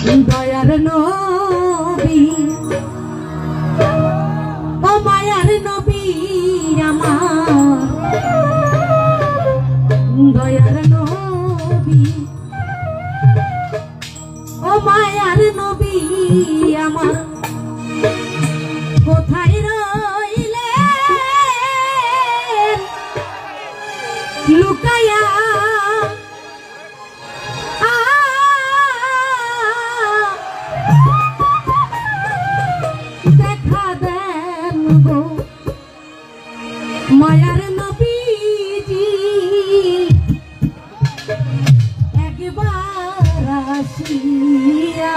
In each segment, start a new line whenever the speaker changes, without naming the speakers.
দয়ার নবী ও মায়ার নবী আমার দয়ার নবী ও মায়ার নবী আমার কোথায় আসিয়া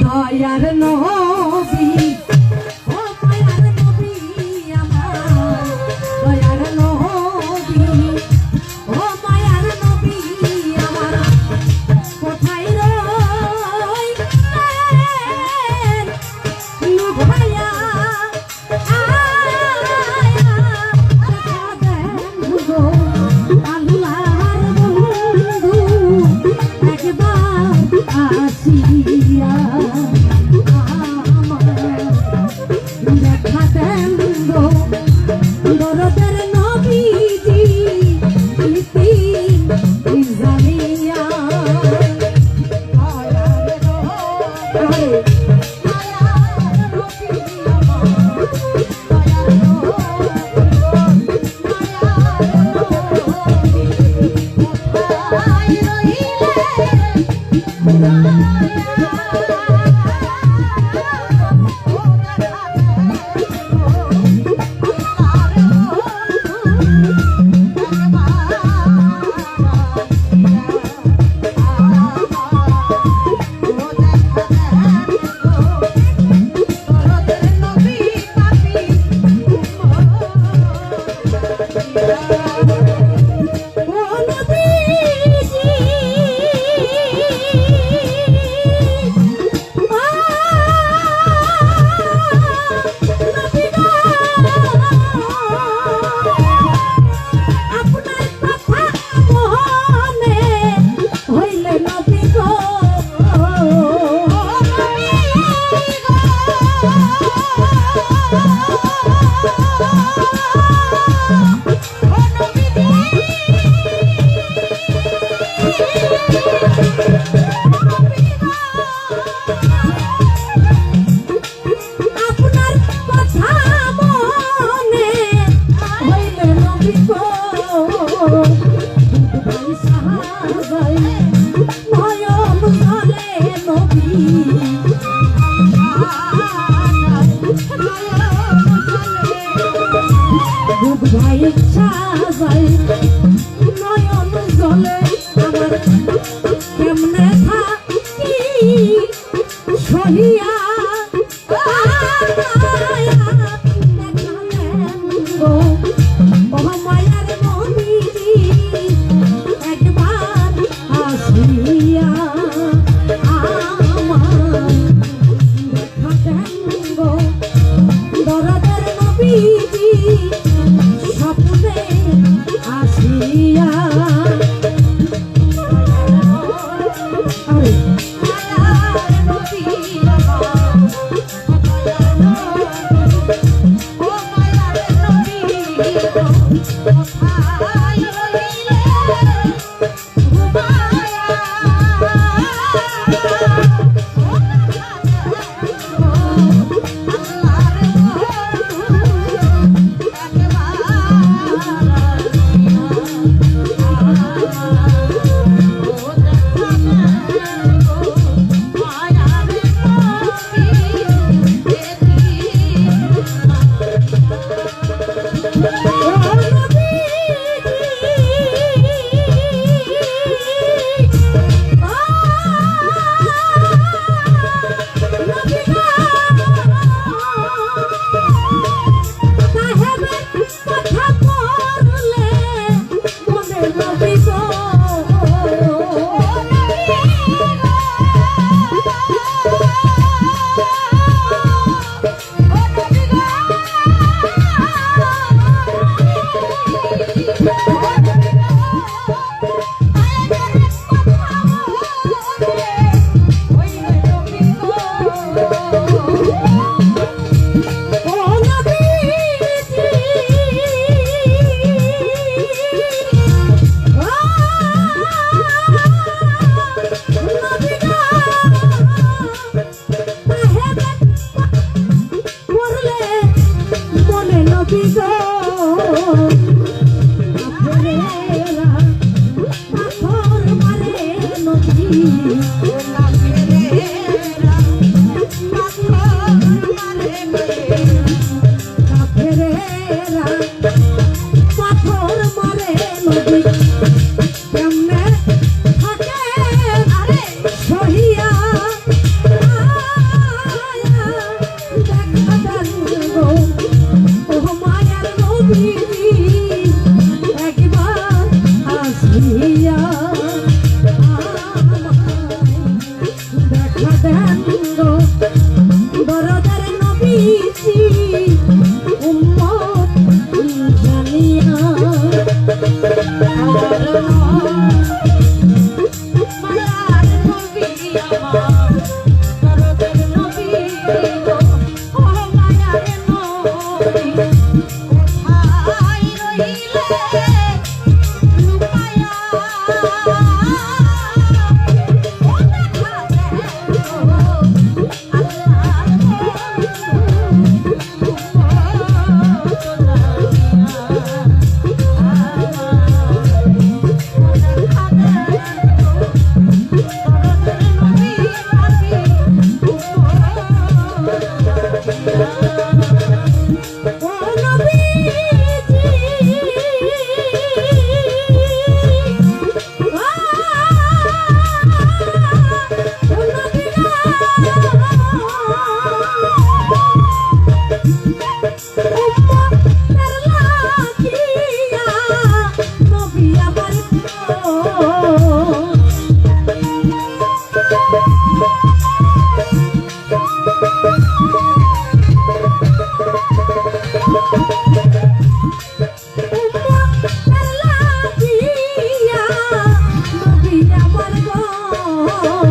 দয়ার নয় Bye. Thank you. but मैं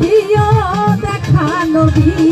দিও দেখা নবী